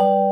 you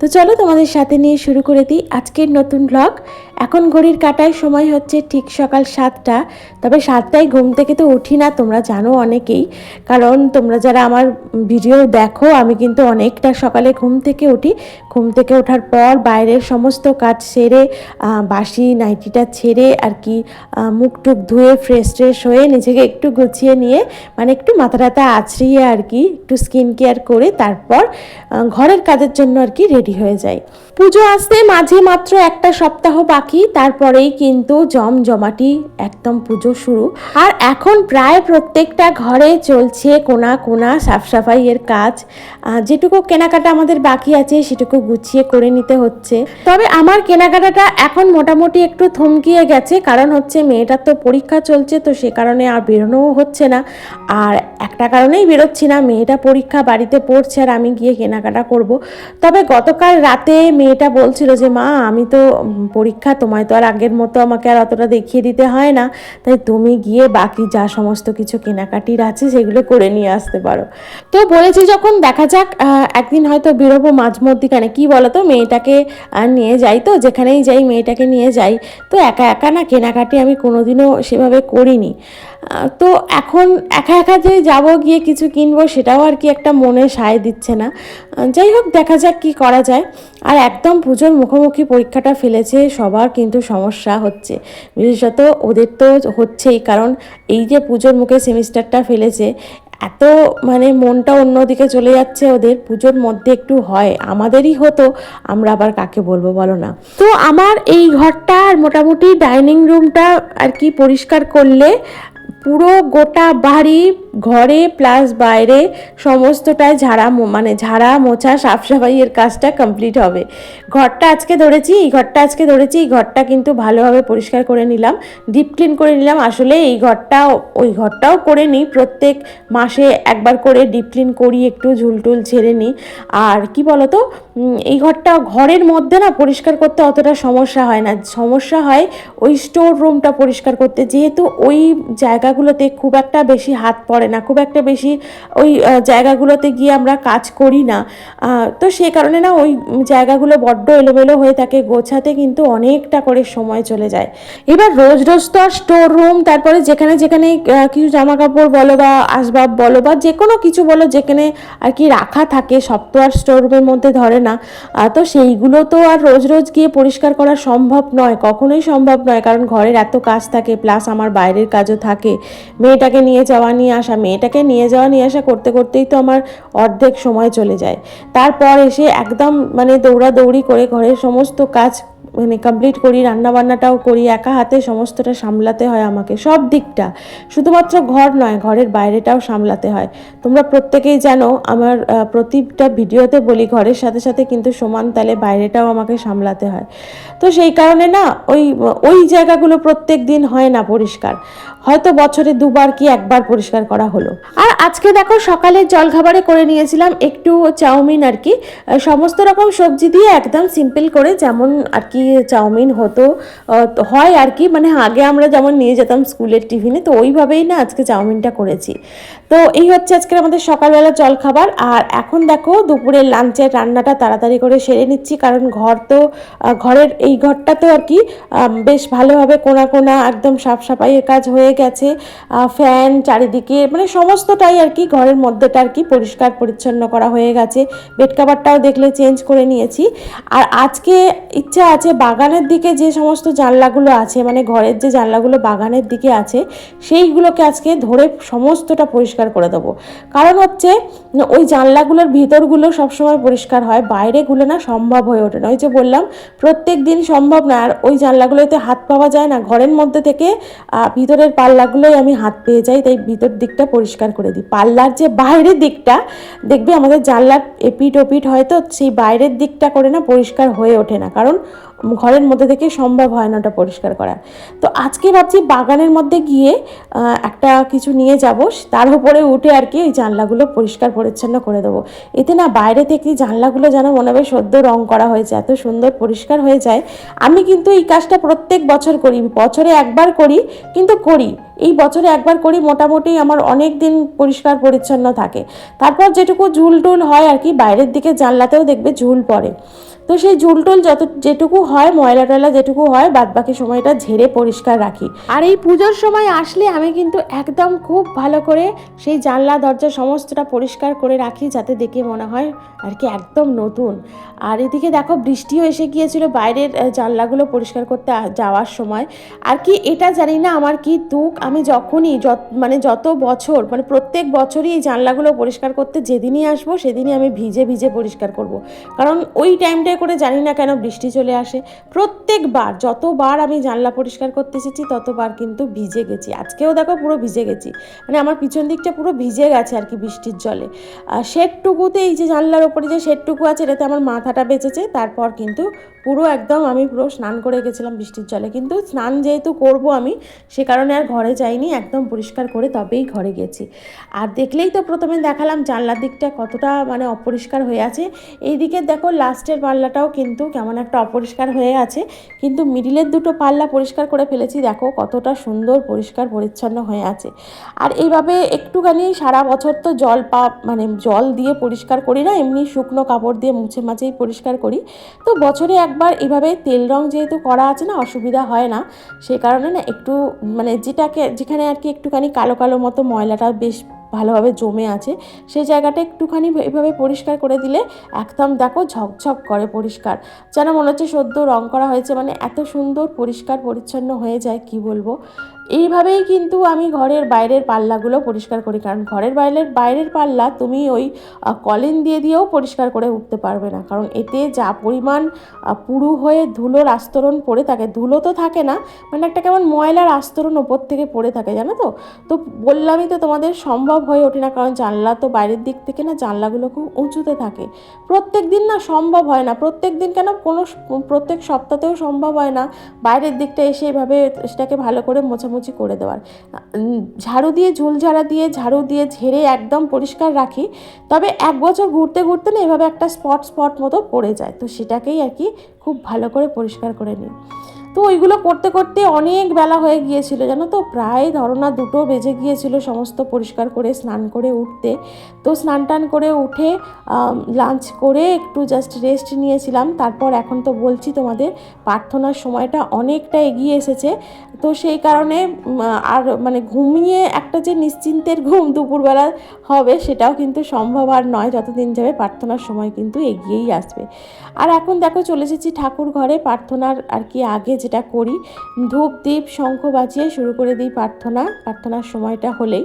তো চলো তোমাদের সাথে নিয়ে শুরু করে দিই আজকের নতুন ব্লগ এখন ঘড়ির কাটায় সময় হচ্ছে ঠিক সকাল সাতটা, তবে সাতটায় ঘুম থেকে তো উঠি না, তোমরা জানো অনেকেই। কারণ তোমরা যারা আমার ভিডিও দেখো, আমি কিন্তু অনেকটা সকালে ঘুম থেকে উঠি। ঘুম থেকে ওঠার পর বাইরের সমস্ত কাজ সেরে বাসি, নাইটিটা ছেড়ে আর কি মুখ টুক ধুয়ে ফ্রেশ ট্রেশ হয়ে নিজেকে একটু গুছিয়ে নিয়ে মানে একটু মাথা টাথা আছড়িয়ে আর কি, একটু স্কিন কেয়ার করে তারপর ঘরের কাজের জন্য আর কি রেডি হয়ে যাই পুজো আসতে মাঝে মাত্র একটা সপ্তাহ বাকি, তারপরেই কিন্তু জমজমাটি একদম পুজো শুরু। আর এখন প্রায় প্রত্যেকটা ঘরে চলছে কোনা কোনা সাফসাফাইয়ের কাজ। যেটুকু কেনাকাটা আমাদের বাকি আছে, সেটুকু গুছিয়ে করে নিতে হচ্ছে। তবে আমার কেনাকাটাটা এখন মোটামুটি একটু থমকিয়ে গেছে, কারণ হচ্ছে মেয়েটার তো পরীক্ষা চলছে, তো সে কারণে আর বেরোনোও হচ্ছে না। আর একটা কারণেই বেরোচ্ছি না, মেয়েটা পরীক্ষা বাড়িতে পড়ছে আর আমি গিয়ে কেনাকাটা করব। তবে গতকাল রাতে মেয়েটা বলছিল যে, মা, আমি তো পরীক্ষা তোমায় তো আর আগের মতো আমাকে আর অতটা দেখিয়ে দিতে হয় না। তাই তুমি গিয়ে বাকি যা সমস্ত কিছু কেনাকাটির আছে সেগুলো করে নিয়ে আসতে পারো। তো বলেছি যখন, দেখা যাক একদিন হয়তো বেরোবো মাঝ মধ্যিখানে কি বলো তো মেয়েটাকে নিয়ে যাই তো, যেখানেই যাই মেয়েটাকে নিয়ে যাই। তো একা একা না, কেনাকাটি আমি কোনোদিনও সেভাবে করিনি। তো এখন একা একা যে যাব, গিয়ে কিছু কিনবো, সেটাও আর কি একটা মনে সায় দিচ্ছে না। যাই হোক, দেখা যাক কি করা যায়। আর একদম পুজোর মুখোমুখি পরীক্ষাটা ফেলেছে, সবার কিন্তু সমস্যা হচ্ছে। বিশেষত ওদের তো হচ্ছেই, কারণ এই যে পুজোর মুখে সেমিস্টারটা ফেলেছে, এত মানে মনটা অন্যদিকে চলে যাচ্ছে ওদের, পুজোর মধ্যে একটু হয়, আমাদেরই হতো, আমরা আবার কাকে বলব বলো না। তো আমার এই ঘরটা আর মোটামুটি ডাইনিং রুমটা আর কি পরিষ্কার করলে পুরো গোটা বাড়ি ঘরে প্লাস বাইরে সমস্তটাই ঝাড়া মানে ঝাড়া, মোছা, সাফসাফাইয়ের কাজটা কমপ্লিট হবে। ঘরটা আজকে ধরেছি, এই ঘরটা আজকে ধরেছি, এই ঘরটা কিন্তু ভালোভাবে পরিষ্কার করে নিলাম ডিপ ক্লিন করে নিলাম। আসলে এই ঘরটা ওই ঘরটাও করে নিই, প্রত্যেক মাসে একবার করে ডিপ ক্লিন করি, একটু ঝুলটুল ছেড়ে নিই। আর কি বলতো এই ঘরটা ঘরের মধ্যে না পরিষ্কার করতে অতটা সমস্যা হয় না। সমস্যা হয় ওই স্টোর রুমটা পরিষ্কার করতে। যেহেতু ওই জায়গাগুলোতে খুব একটা বেশি হাত পড়ে না, খুব একটা বেশি ওই জায়গাগুলোতে গিয়ে আমরা কাজ করি না। তো সে কারণে না ওই জায়গাগুলো বড্ড এলোমেলো হয়ে থাকে, গোছাতে কিন্তু অনেকটা করে সময় চলে যায়। এবার রোজ রোজ তো আর স্টোর রুম তারপরে যেখানে যেখানে কিছু জামা কাপড় বলো বা আসবাব বলো বা যে কোনো কিছু বলো যেখানে আর কি রাখা থাকে, সব তো আর স্টোর রুমের মধ্যে ধরে না। তো সেইগুলো তো আর রোজ রোজ গিয়ে পরিষ্কার করা সম্ভব নয়, কখনোই সম্ভব নয়। কারণ ঘরের এত কাজ থাকে প্লাস আমার বাইরের কাজও থাকে। মেয়েটাকে নিয়ে যাওয়া, নিয়ে আসা মেয়েটাকে নিয়ে যাওয়া, নিয়ে আসা করতে করতেই তো আমার অর্ধেক সময় চলে যায়। তারপর এসে একদম মানে দৌড়াদৌড়ি করে ঘরের সমস্ত কাজ মানে কমপ্লিট করি রান্না বান্নাটাও করি, একা হাতে সমস্তটা সামলাতে হয় আমাকে, সব দিকটা। শুধুমাত্র ঘর নয়, ঘরের বাইরেটাও সামলাতে হয়। তোমরা প্রত্যেকেই জানো, আমার প্রতিটা ভিডিওতে বলি, ঘরের সাথে সাথে কিন্তু সমান তালে বাইরেটাও আমাকে সামলাতে হয়। তো সেই কারণে না, ওই ওই জায়গাগুলো প্রত্যেক দিন হয় না পরিষ্কার। হয়তো বছরে দুবার কি একবার পরিষ্কার করা হলো। আর আজকে দেখো সকালের জলখাবারে করে নিয়েছিলাম একটু চাউমিন আর কি। সমস্ত রকম সবজি দিয়ে একদম সিম্পল করে যেমন আর কি চাউমিন হতো হয় আর কি। মানে আগে আমরা যেমন নিয়ে যেতাম স্কুলের টিফিনে, তো ওইভাবেই না আজকে চাউমিনটা করেছি। তো এই হচ্ছে আজকে আমাদের সকালবেলা জলখাবার। আর এখন দেখো দুপুরের লাঞ্চের রান্নাটা তাড়াতাড়ি করে সেরে নিচ্ছি, কারণ ঘর তো ঘরের এই ঘরটা তো আর কি বেশ ভালোভাবে কোনা কোনা একদম সাফ সাফাইয়ের কাজ হয়ে গেছে। ফ্যান চারিদিকে মানে সমস্তটাই আর কি ঘরের মধ্যেটা আর কি পরিষ্কার পরিচ্ছন্ন করা হয়ে গেছে। বেড কাভারটাও দেখলে চেঞ্জ করে নিয়েছি। আর আজকে ইচ্ছা আছে বাগানের দিকে যে সমস্ত জানলাগুলো আছে মানে ঘরের যে জানলাগুলো বাগানের দিকে আছে, সেইগুলোকে আজকে ধরে সমস্তটা পরিষ্কার করে দেবো। কারণ হচ্ছে ওই জানলাগুলোর ভিতরগুলো সবসময় পরিষ্কার হয় বাইরেগুলো না সম্ভব হয়ে ওঠে না। ওই যে বললাম, প্রত্যেক দিন সম্ভব না, আর ওই জানলাগুলোতে হাত পাওয়া যায় না। ঘরের মধ্যে থেকে ভিতরের পাল্লাগুলোই আমি হাত পেয়ে যাই, তাই ভিতর দিকটা পরিষ্কার করে দিই। পাল্লার যে বাইরের দিকটা, দেখবে আমাদের জানলার এপিট ওপিট হয়তো সেই বাইরের দিকটা করে না পরিষ্কার হয়ে ওঠে না। কারণ ঘরের মধ্যে থেকে সম্ভব হয় না ওটা পরিষ্কার করা। তো আজকে ভাবছি বাগানের মধ্যে গিয়ে একটা কিছু নিয়ে যাব, তার উপরে উঠে আর কি ওই জানলাগুলো পরিষ্কার পরিচ্ছন্ন করে দেবো। এতে না বাইরে থেকে জানলাগুলো যেন মনে হবে সদ্য রং করা হয়েছে, এত সুন্দর পরিষ্কার হয়ে যায়। আমি কিন্তু এই কাজটা প্রত্যেক বছর করি, বছরে একবার করি, কিন্তু করি। এই বছরে একবার করি মোটামুটি আমার অনেক দিন পরিষ্কার পরিচ্ছন্ন থাকে। তারপর যেটুকু ঝুল টুল হয় আর কি, বাইরের দিকে জানলাতেও দেখবে ঝুল পড়ে। তো সেই ঝুলটুল যত যেটুকু হয়, ময়লা টয়লা যেটুকু হয় বাদ বাকি সময়টা ঝেড়ে পরিষ্কার রাখি। আর এই পুজোর সময় আসলে আমি কিন্তু একদম খুব ভালো করে সেই জানলা, দরজা সমস্তটা পরিষ্কার করে রাখি, যাতে দেখে মনে হয় আর কি একদম নতুন। আর এদিকে দেখো, বৃষ্টিও এসে গিয়েছিল বাইরের জানলাগুলো পরিষ্কার করতে যাওয়ার সময়। আর কি এটা জানি না আমার কি তুক আমি যখনই যত মানে যত বছর মানে প্রত্যেক বছরই এই জানলাগুলো পরিষ্কার করতে যেদিনই আসব, সেদিনই আমি ভিজে ভিজে পরিষ্কার করব। কারণ ওই টাইমটায় করে জানি না কেন বৃষ্টি চলে আসে। প্রত্যেকবার, যতবার আমি জানলা পরিষ্কার করতে এসেছি, ততবার কিন্তু ভিজে গেছি। আজকেও দেখো পুরো ভিজে গেছি। মানে আমার পিছন দিকটা পুরো ভিজে গেছে আর কি বৃষ্টির জলে। আর শেডটুকুতে এই যে জানলার ওপরে যে শেডটুকু আছে, এটাতে আমার মাথাটা বেঁচেছে। তারপর কিন্তু পুরো একদম আমি পুরো স্নান করে গেছিলাম বৃষ্টির জলে। কিন্তু স্নান যেহেতু করব আমি, সে কারণে আর ঘরে যাইনি, একদম পরিষ্কার করে তবেই ঘরে গেছি। আর দেখলেই তো প্রথমে দেখালাম জানলার দিকটা কতটা মানে অপরিষ্কার হয়ে আছে। এই দিকে দেখো লাস্টের পাল্লাটাও কিন্তু কেমন একটা অপরিষ্কার হয়ে আছে। কিন্তু মিডিলের দুটো পাল্লা পরিষ্কার করে ফেলেছি, দেখো কতটা সুন্দর পরিষ্কার পরিচ্ছন্ন হয়ে আছে। আর এইভাবে একটুখানি সারা বছর তো জল পা মানে জল দিয়ে পরিষ্কার করি না, এমনি শুকনো কাপড় দিয়ে মুছে মাছেই পরিষ্কার করি। তো বছরে একবার এভাবে তেল রং যেহেতু করা আছে না, অসুবিধা হয় না। সে কারণে না একটু মানে যেটাকে, যেখানে আর কি একটুখানি কালো কালো মতো ময়লাটা বেশ ভালোভাবে জমে আছে। সেই জায়গাটা একটুখানি এভাবে পরিষ্কার করে দিলে একদম দেখো ঝকঝক করে পরিষ্কার। যেন মনে হচ্ছে সদ্য রং করা হয়েছে। মানে এত সুন্দর পরিষ্কার পরিচ্ছন্ন হয়ে যায়, কি বলব? এইভাবেই কিন্তু আমি ঘরের বাইরের পাল্লাগুলো পরিষ্কার করি। কারণ ঘরের বাইরের বাইরের পাল্লা তুমি ওই কলিন দিয়ে দিয়েও পরিষ্কার করে উঠতে পারবে না। কারণ এতে যা পরিমাণ পুরু হয়ে ধুলোর আস্তরণ পড়ে থাকে, ধুলো তো থাকে না মানে একটা কেমন ময়লার আস্তরণ ওপর থেকে পড়ে থাকে, জানো তো? তো বললামই তো তোমাদের সম্ভব হয়ে ওঠে না, কারণ জানলা তো বাইরের দিক থেকে না, জানলাগুলো খুব উঁচুতে থাকে। প্রত্যেক দিন না সম্ভব হয় না, প্রত্যেক দিন কেন কোনো, প্রত্যেক সপ্তাহতেও সম্ভব হয় না, বাইরের দিকটা এসে এভাবে সেটাকে ভালো করে মোছামুছি করে দেওয়ার। ঝাড়ু দিয়ে, ঝুল ঝাড়া দিয়ে, ঝাড়ু দিয়ে ঝেড়ে একদম পরিষ্কার রাখি। তবে এক বছর ঘুরতে ঘুরতে না এভাবে একটা স্পট স্পট মতো পড়ে যায়। তো সেটাকেই আর কি খুব ভালো করে পরিষ্কার করে নিই। তো ওইগুলো করতে করতে অনেক বেলা হয়ে গিয়েছিল, জানো তো? প্রায় ধরো না দুটো বেজে গিয়েছিল সমস্ত পরিষ্কার করে, স্নান করে উঠতে। তো স্নান টান করে উঠে লাঞ্চ করে একটু জাস্ট রেস্ট নিয়েছিলাম। তারপর এখন তো বলছি তোমাদের, প্রার্থনার সময়টা অনেকটা এগিয়ে এসেছে। তো সেই কারণে আর মানে ঘুমিয়ে একটা যে নিশ্চিন্তের ঘুম দুপুরবেলা হবে সেটাও কিন্তু সম্ভব আর নয়, যতদিন যাবে প্রার্থনার সময় কিন্তু এগিয়েই আসবে। আর এখন দেখো চলে এসেছি ঠাকুর ঘরে, প্রার্থনার আর কি আগে যেটা করি, ধূপ দ্বীপ শঙ্খ বাজিয়ে শুরু করে দিই প্রার্থনা। প্রার্থনার সময়টা হলেই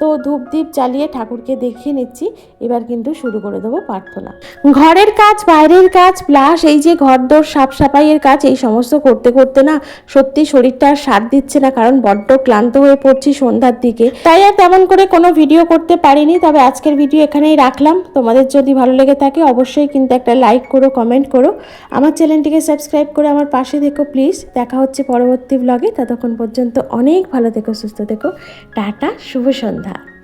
তো ধূপ দ্বীপ জ্বালিয়ে ঠাকুরকে দেখিয়ে নিচ্ছি, এবার কিন্তু শুরু করে দেবো প্রার্থনা। ঘরের কাজ, বাইরের কাজ প্লাস এই যে ঘরদোর সাফ সাফাইয়ের কাজ, এই সমস্ত করতে করতে না সত্যি শরীরটা আর সাথ দিচ্ছে না, কারণ বড্ড ক্লান্ত হয়ে পড়ছি সন্ধ্যার দিকে। তাই আর তেমন করে কোনো ভিডিও করতে পারিনি, তবে আজকের ভিডিও এখানেই রাখলাম। তোমাদের যদি ভালো লেগে থাকে, অবশ্যই কিন্তু একটা লাইক করো, কমেন্ট করো। আমার চ্যানেলটিকে সাবস্ক্রাইব করে আমার পাশে দেখো প্লিজ। দেখা হচ্ছে পরবর্তী ব্লগে ততক্ষণ পর্যন্ত অনেক ভালো থেকো সুস্থ থেকো। টাটা শুভ সন্ধ্যা।